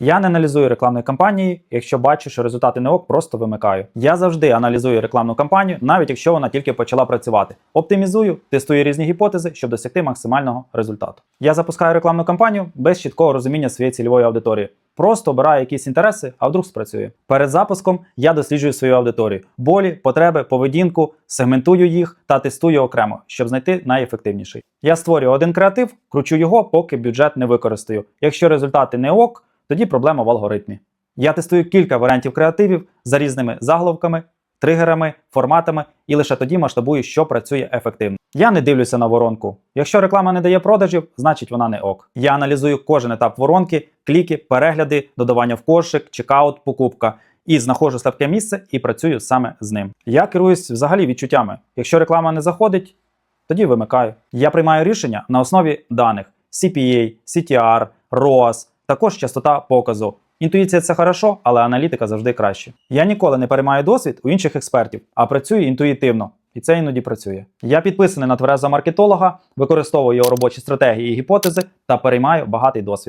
Я не аналізую рекламної кампанії, якщо бачу, що результати не ок, просто вимикаю. Я завжди аналізую рекламну кампанію, навіть якщо вона тільки почала працювати. Оптимізую, тестую різні гіпотези, щоб досягти максимального результату. Я запускаю рекламну кампанію без чіткого розуміння своєї цільової аудиторії. Просто обираю якісь інтереси, а вдруг спрацює. Перед запуском я досліджую свою аудиторію, болі, потреби, поведінку, сегментую їх та тестую окремо, щоб знайти найефективніший. Я створюю один креатив, кручу його, поки бюджет не використаю. Якщо результати не ок, тоді проблема в алгоритмі. Я тестую кілька варіантів креативів за різними заголовками, тригерами, форматами і лише тоді масштабую, що працює ефективно. Я не дивлюся на воронку. Якщо реклама не дає продажів, значить вона не ок. Я аналізую кожен етап воронки, кліки, перегляди, додавання в кошик, чекаут, покупка. І знаходжу слабке місце і працюю саме з ним. Я керуюсь взагалі відчуттями. Якщо реклама не заходить, тоді вимикаю. Я приймаю рішення на основі даних CPA, CTR, ROAS, також частота показу. Інтуїція це хорошо, але аналітика завжди краще. Я ніколи не переймаю досвід у інших експертів, а працюю інтуїтивно. І це іноді працює. Я підписаний на твереза маркетолога, використовую його робочі стратегії і гіпотези та переймаю багатий досвід.